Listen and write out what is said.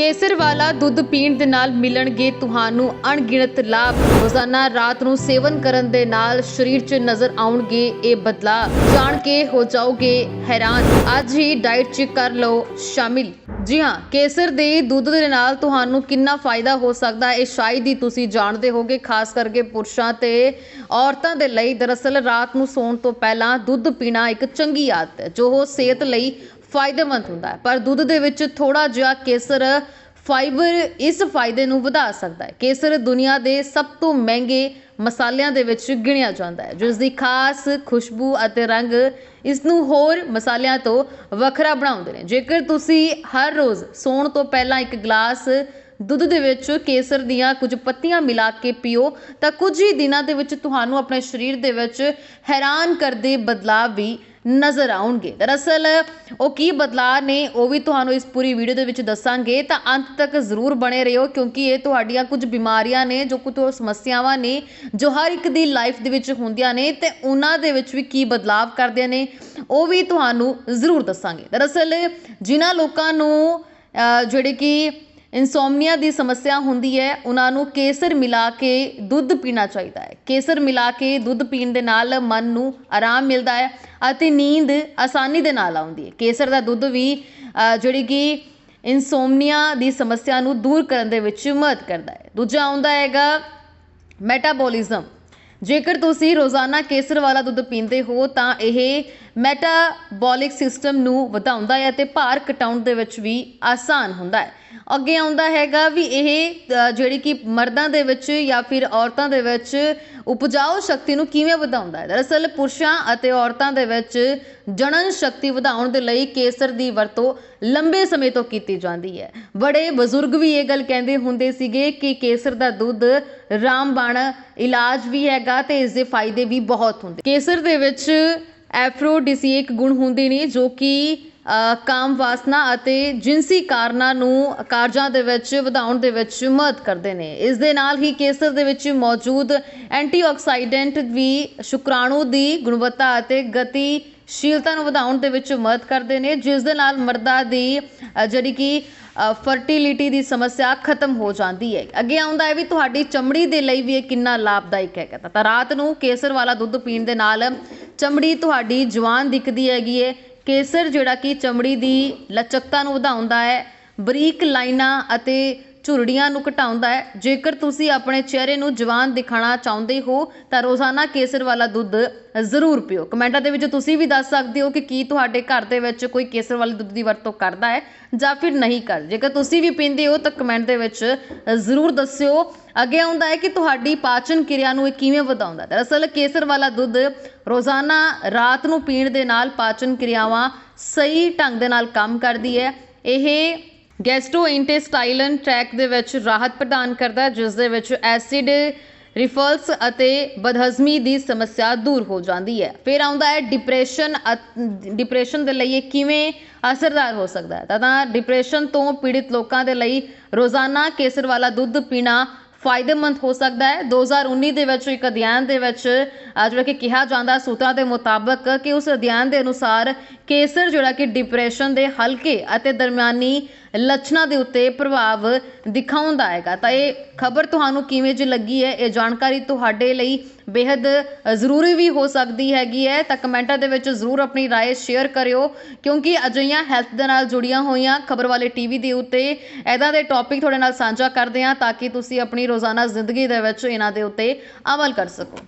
ਕੇਸਰ ਵਾਲਾ ਦੁੱਧ ਪੀਣ ਦੇ ਨਾਲ ਮਿਲਣਗੇ ਤੁਹਾਨੂੰ ਅਣਗਿਣਤ ਲਾਭ। ਰੋਜ਼ਾਨਾ ਰਾਤ ਨੂੰ ਸੇਵਨ ਕਰਨ ਦੇ ਨਾਲ ਸਰੀਰ 'ਚ ਨਜ਼ਰ ਆਉਣਗੇ ਇਹ ਬਦਲਾਅ। ਜਾਣ ਕੇ ਹੋ ਜਾਓਗੇ ਹੈਰਾਨ। ਅੱਜ ਹੀ ਡਾਈਟ 'ਚ ਕਰ ਲਓ, ਸ਼ਾਮਿਲ। ਜੀ ਹਾਂ, ਕੇਸਰ ਦੇ ਦੁੱਧ ਦੇ ਨਾਲ ਤੁਹਾਨੂੰ ਕਿੰਨਾ ਫਾਇਦਾ ਹੋ ਸਕਦਾ ਹੈ, ਇਹ ਸ਼ਾਇਦ ਹੀ ਤੁਸੀਂ ਜਾਣਦੇ ਹੋਗੇ, ਖਾਸ ਕਰਕੇ ਪੁਰਸ਼ਾਂ ਤੇ ਔਰਤਾਂ ਦੇ ਲਈ। ਦਰਅਸਲ ਰਾਤ ਨੂੰ ਸੌਣ ਤੋਂ ਪਹਿਲਾਂ ਦੁੱਧ ਪੀਣਾ ਇੱਕ ਚੰਗੀ ਆਦਤ ਹੈ, ਜੋ ਉਹ ਸਿਹਤ ਲਈ ਫਾਇਦੇਮੰਦ ਹੁੰਦਾ ਹੈ। ਪਰ ਦੁੱਧ ਦੇ ਵਿੱਚ ਥੋੜਾ ਜਿਹਾ ਕੇਸਰ ਫਾਈਬਰ ਇਸ ਫਾਇਦੇ ਨੂੰ ਵਧਾ ਸਕਦਾ ਹੈ। ਕੇਸਰ ਦੁਨੀਆ ਦੇ ਸਭ ਤੋਂ ਮਹਿੰਗੇ ਮਸਾਲਿਆਂ ਦੇ ਵਿੱਚ ਗਿਣਿਆ ਜਾਂਦਾ ਹੈ। ਜਿਸ ਦੀ ਖਾਸ ਖੁਸ਼ਬੂ ਅਤੇ ਰੰਗ ਇਸ ਨੂੰ ਹੋਰ ਮਸਾਲਿਆਂ ਤੋਂ ਵੱਖਰਾ ਬਣਾਉਂਦੇ ਨੇ। ਜੇਕਰ ਤੁਸੀਂ ਹਰ ਰੋਜ਼ ਸੌਣ ਤੋਂ ਪਹਿਲਾਂ ਇੱਕ ਗਲਾਸ ਦੁੱਧ ਦੇ ਵਿੱਚ ਕੇਸਰ ਦੀਆਂ ਕੁਝ ਪੱਤੀਆਂ ਮਿਲਾ ਕੇ ਪੀਓ, ਤਾਂ ਕੁਝ ਹੀ ਦਿਨਾਂ ਦੇ ਵਿੱਚ ਤੁਹਾਨੂੰ ਆਪਣੇ ਸਰੀਰ ਦੇ ਵਿੱਚ ਹੈਰਾਨ ਕਰਦੇ ਬਦਲਾਅ ਵੀ ਨਜ਼ਰ ਆਉਣਗੇ। ਦਰਅਸਲ, ਉਹ ਕੀ ਬਦਲਾਅ ਨੇ ਉਹ ਵੀ ਤੁਹਾਨੂੰ ਇਸ ਪੂਰੀ ਵੀਡੀਓ ਦੇ ਵਿੱਚ ਦੱਸਾਂਗੇ। ਤਾਂ ਅੰਤ ਤੱਕ ਜ਼ਰੂਰ ਬਣੇ ਰਹੋ, ਕਿਉਂਕਿ ਇਹ ਤੁਹਾਡੀਆਂ ਕੁਝ ਬਿਮਾਰੀਆਂ ਨੇ, ਜੋ ਕੁਝ ਹੋਰ ਸਮੱਸਿਆਵਾਂ ਨੇ, ਜੋ ਹਰ ਇੱਕ ਦੀ ਲਾਈਫ ਦੇ ਵਿੱਚ ਹੁੰਦੀਆਂ ਨੇ, ਤੇ ਉਹਨਾਂ ਦੇ ਵਿੱਚ ਵੀ ਕੀ ਬਦਲਾਅ ਕਰਦੀਆਂ ਨੇ, ਉਹ ਵੀ ਤੁਹਾਨੂੰ ਜ਼ਰੂਰ ਦੱਸਾਂਗੇ। ਦਰਅਸਲ, ਜਿਨ੍ਹਾਂ ਲੋਕਾਂ ਨੂੰ ਜਿਹੜੇ ਕਿ ਇਨਸੋਮਨੀਆ ਦੀ ਸਮੱਸਿਆ ਹੁੰਦੀ ਹੈ, ਉਹਨਾਂ ਨੂੰ ਕੇਸਰ ਮਿਲਾ ਕੇ ਦੁੱਧ ਪੀਣਾ ਚਾਹੀਦਾ ਹੈ। ਕੇਸਰ ਮਿਲਾ ਕੇ ਦੁੱਧ ਪੀਣ ਦੇ ਨਾਲ ਮਨ ਨੂੰ ਆਰਾਮ ਮਿਲਦਾ ਹੈ ਅਤੇ ਨੀਂਦ ਆਸਾਨੀ ਦੇ ਨਾਲ ਆਉਂਦੀ ਹੈ। ਕੇਸਰ ਦਾ ਦੁੱਧ ਵੀ ਜਿਹੜੀ ਕਿ ਇਨਸੋਮਨੀਆ ਦੀ ਸਮੱਸਿਆ ਨੂੰ ਦੂਰ ਕਰਨ ਦੇ ਵਿੱਚ ਮਦਦ ਕਰਦਾ ਹੈ। ਦੂਜਾ ਆਉਂਦਾ ਹੈਗਾ ਮੈਟਾਬੋਲਿਜ਼ਮ। ਜੇਕਰ ਤੁਸੀਂ ਰੋਜ਼ਾਨਾ ਕੇਸਰ ਵਾਲਾ ਦੁੱਧ ਪੀਂਦੇ ਹੋ, ਤਾਂ ਇਹ ਮੈਟਾਬੋਲਿਕ ਸਿਸਟਮ ਨੂੰ ਵਧਾਉਂਦਾ ਹੈ ਅਤੇ ਭਾਰ ਘਟਾਉਣ ਦੇ ਵਿੱਚ ਵੀ ਆਸਾਨ ਹੁੰਦਾ ਹੈ। ਅੱਗੇ ਆਉਂਦਾ ਹੈਗਾ ਵੀ ਇਹ ਜਿਹੜੀ ਕਿ ਮਰਦਾਂ ਦੇ ਵਿੱਚ ਜਾਂ ਫਿਰ ਔਰਤਾਂ ਦੇ ਵਿੱਚ ਉਪਜਾਊ ਸ਼ਕਤੀ ਨੂੰ ਕਿਵੇਂ ਵਧਾਉਂਦਾ ਹੈ? ਦਰਅਸਲ ਪੁਰਸ਼ਾਂ ਅਤੇ ਔਰਤਾਂ ਦੇ ਵਿੱਚ ਜਣਨ ਸ਼ਕਤੀ ਵਧਾਉਣ ਦੇ ਲਈ ਕੇਸਰ ਦੀ ਵਰਤੋਂ ਲੰਬੇ ਸਮੇਂ ਤੋਂ ਕੀਤੀ ਜਾਂਦੀ ਹੈ। ਬੜੇ ਬਜ਼ੁਰਗ ਵੀ ਇਹ ਗੱਲ ਕਹਿੰਦੇ ਹੁੰਦੇ ਸੀਗੇ ਕਿ ਕੇਸਰ ਦਾ ਦੁੱਧ ਰਾਮਬਾਣ ਇਲਾਜ ਵੀ ਹੈਗਾ ਤੇ ਇਸ ਦੇ ਫਾਇਦੇ ਵੀ ਬਹੁਤ ਹੁੰਦੇ। ਕੇਸਰ ਦੇ ਵਿੱਚ ਐਫਰੋਡੀਸੀਏਕ ਗੁਣ ਹੁੰਦੇ ਨੇ ਜੋ ਕਿ ਕਾਮ ਵਾਸਨਾ ਅਤੇ ਜਿਨਸੀ ਕਾਰਨਾਂ ਨੂੰ ਕਾਰਜਾਂ ਦੇ ਵਿੱਚ ਵਧਾਉਣ ਦੇ ਵਿੱਚ ਮਦਦ ਕਰਦੇ ਨੇ। ਇਸ ਦੇ ਨਾਲ ਹੀ ਕੇਸਰ ਦੇ ਵਿੱਚ ਮੌਜੂਦ ਐਂਟੀਆਕਸਾਈਡੈਂਟ ਵੀ ਸ਼ੁਕਰਾਣੂ ਦੀ ਗੁਣਵੱਤਾ ਅਤੇ ਗਤੀਸ਼ੀਲਤਾ ਨੂੰ ਵਧਾਉਣ ਦੇ ਵਿੱਚ ਮਦਦ ਕਰਦੇ ਨੇ, ਜਿਸ ਦੇ ਨਾਲ ਮਰਦਾਂ ਦੀ ਜਿਹੜੀ ਕਿ ਫਰਟੀਲਿਟੀ ਦੀ ਸਮੱਸਿਆ ਖਤਮ ਹੋ ਜਾਂਦੀ ਹੈ। ਅੱਗੇ ਆਉਂਦਾ ਹੈ ਵੀ ਤੁਹਾਡੀ ਚਮੜੀ ਦੇ ਲਈ ਵੀ ਇਹ ਕਿੰਨਾ ਲਾਭਦਾਇਕ ਹੈਗਾ। ਤਾਂ ਰਾਤ ਨੂੰ ਕੇਸਰ ਵਾਲਾ ਦੁੱਧ ਪੀਣ ਦੇ ਨਾਲ ਚਮੜੀ ਤੁਹਾਡੀ ਜਵਾਨ ਦਿਖਦੀ ਹੈਗੀ ਹੈ ਕੇਸਰ ਜਿਹੜਾ ਕਿ ਚਮੜੀ ਦੀ ਲਚਕਤਾ ਨੂੰ ਵਧਾਉਂਦਾ ਹੈ। ਬਰੀਕ ਲਾਈਨਾਂ ਅਤੇ ਝੁਰੜੀਆਂ ਨੂੰ ਘਟਾਉਂਦਾ ਹੈ। ਜੇਕਰ ਤੁਸੀਂ ਆਪਣੇ ਚਿਹਰੇ ਨੂੰ ਜਵਾਨ ਦਿਖਾਣਾ ਚਾਹੁੰਦੇ ਹੋ, ਤਾਂ ਰੋਜ਼ਾਨਾ ਕੇਸਰ ਵਾਲਾ ਦੁੱਧ ਜ਼ਰੂਰ ਪੀਓ। ਕਮੈਂਟਾਂ ਦੇ ਵਿੱਚ ਤੁਸੀਂ ਵੀ ਦੱਸ ਸਕਦੇ ਹੋ ਕਿ ਕੀ ਤੁਹਾਡੇ ਘਰ ਦੇ ਵਿੱਚ ਕੋਈ ਕੇਸਰ ਵਾਲੇ ਦੁੱਧ ਦੀ ਵਰਤੋਂ ਕਰਦਾ ਹੈ ਜਾਂ ਫਿਰ ਨਹੀਂ ਕਰ। ਜੇਕਰ ਤੁਸੀਂ ਵੀ ਪੀਂਦੇ ਹੋ, ਤਾਂ ਕਮੈਂਟ ਦੇ ਵਿੱਚ ਜ਼ਰੂਰ ਦੱਸਿਓ। ਅੱਗੇ ਆਉਂਦਾ ਹੈ ਕਿ ਤੁਹਾਡੀ ਪਾਚਨ ਕਿਰਿਆ ਨੂੰ ਇਹ ਕਿਵੇਂ ਵਧਾਉਂਦਾ ਹੈ। ਦਰਅਸਲ ਕੇਸਰ ਵਾਲਾ ਦੁੱਧ ਰੋਜ਼ਾਨਾ ਰਾਤ ਨੂੰ ਪੀਣ ਦੇ ਨਾਲ ਪਾਚਨ ਕਿਰਿਆਵਾਂ ਸਹੀ ਢੰਗ ਦੇ ਨਾਲ ਕੰਮ ਕਰਦੀ ਹੈ। ਇਹ ਗੈਸਟ੍ਰੋਇੰਟੇਸਟਾਈਨਲ ਟ੍ਰੈਕ ਦੇ ਵਿੱਚ ਰਾਹਤ ਪ੍ਰਦਾਨ ਕਰਦਾ ਹੈ, ਜਿਸ ਦੇ ਵਿੱਚ ਐਸਿਡ ਰਿਫਲਸ ਅਤੇ ਬਦਹਜ਼ਮੀ ਦੀ ਸਮੱਸਿਆ ਦੂਰ ਹੋ ਜਾਂਦੀ ਹੈ। ਫਿਰ ਆਉਂਦਾ ਹੈ ਡਿਪਰੈਸ਼ਨ ਡਿਪਰੈਸ਼ਨ ਦੇ ਲਈ ਇਹ ਕਿਵੇਂ ਅਸਰਦਾਰ ਹੋ ਸਕਦਾ ਹੈ? ਤਾਂ ਡਿਪਰੈਸ਼ਨ ਤੋਂ ਪੀੜਿਤ ਲੋਕਾਂ ਦੇ ਲਈ ਰੋਜ਼ਾਨਾ ਕੇਸਰ ਵਾਲਾ ਦੁੱਧ ਪੀਣਾ ਫਾਇਦੇਮੰਦ ਹੋ ਸਕਦਾ ਹੈ। 2019 ਦੇ ਵਿੱਚ ਇੱਕ ਅਧਿਐਨ ਦੇ ਵਿੱਚ ਜਿਹੜਾ ਕਿ ਕਿਹਾ ਜਾਂਦਾ ਸੂਤਰਾਂ ਦੇ ਮੁਤਾਬਕ ਕਿ ਉਸ ਅਧਿਐਨ ਦੇ ਅਨੁਸਾਰ ਕੇਸਰ, ਜਿਹੜਾ ਕਿ ਡਿਪਰੈਸ਼ਨ ਦੇ ਹਲਕੇ ਅਤੇ ਦਰਮਿਆਨੀ ਲੱਛਣਾਂ ਦੇ ਉੱਤੇ ਪ੍ਰਭਾਵ ਦਿਖਾਉਂਦਾ ਹੈਗਾ। ਤਾਂ ਇਹ ਖਬਰ ਤੁਹਾਨੂੰ ਕਿਵੇਂ ਜੀ ਲੱਗੀ ਹੈ, ਇਹ ਜਾਣਕਾਰੀ ਤੁਹਾਡੇ ਲਈ ਬੇहद ਜ਼ਰੂਰੀ ਵੀ ਹੋ ਸਕਦੀ ਹੈਗੀ ਹੈ। ਤਾਂ ਕਮੈਂਟਾਂ ਦੇ ਵਿੱਚ ਜ਼ਰੂਰ ਆਪਣੀ ਰਾਏ ਸ਼ੇਅਰ ਕਰਿਓ, ਕਿਉਂਕਿ ਅਜਿਹੀਆਂ ਹੈਲਥ ਦੇ ਨਾਲ ਜੁੜੀਆਂ ਹੋਈਆਂ ਖਬਰ ਵਾਲੇ ਟੀਵੀ ਦੇ ਉੱਤੇ ਐਦਾਂ ਦੇ ਟੌਪਿਕ ਤੁਹਾਡੇ ਨਾਲ ਸਾਂਝਾ ਕਰਦੇ ਹਾਂ, ਤਾਂ ਕਿ ਤੁਸੀਂ ਆਪਣੀ ਰੋਜ਼ਾਨਾ ਜ਼ਿੰਦਗੀ ਦੇ ਵਿੱਚ ਇਹਨਾਂ ਦੇ ਉੱਤੇ ਅਮਲ ਕਰ ਸਕੋ।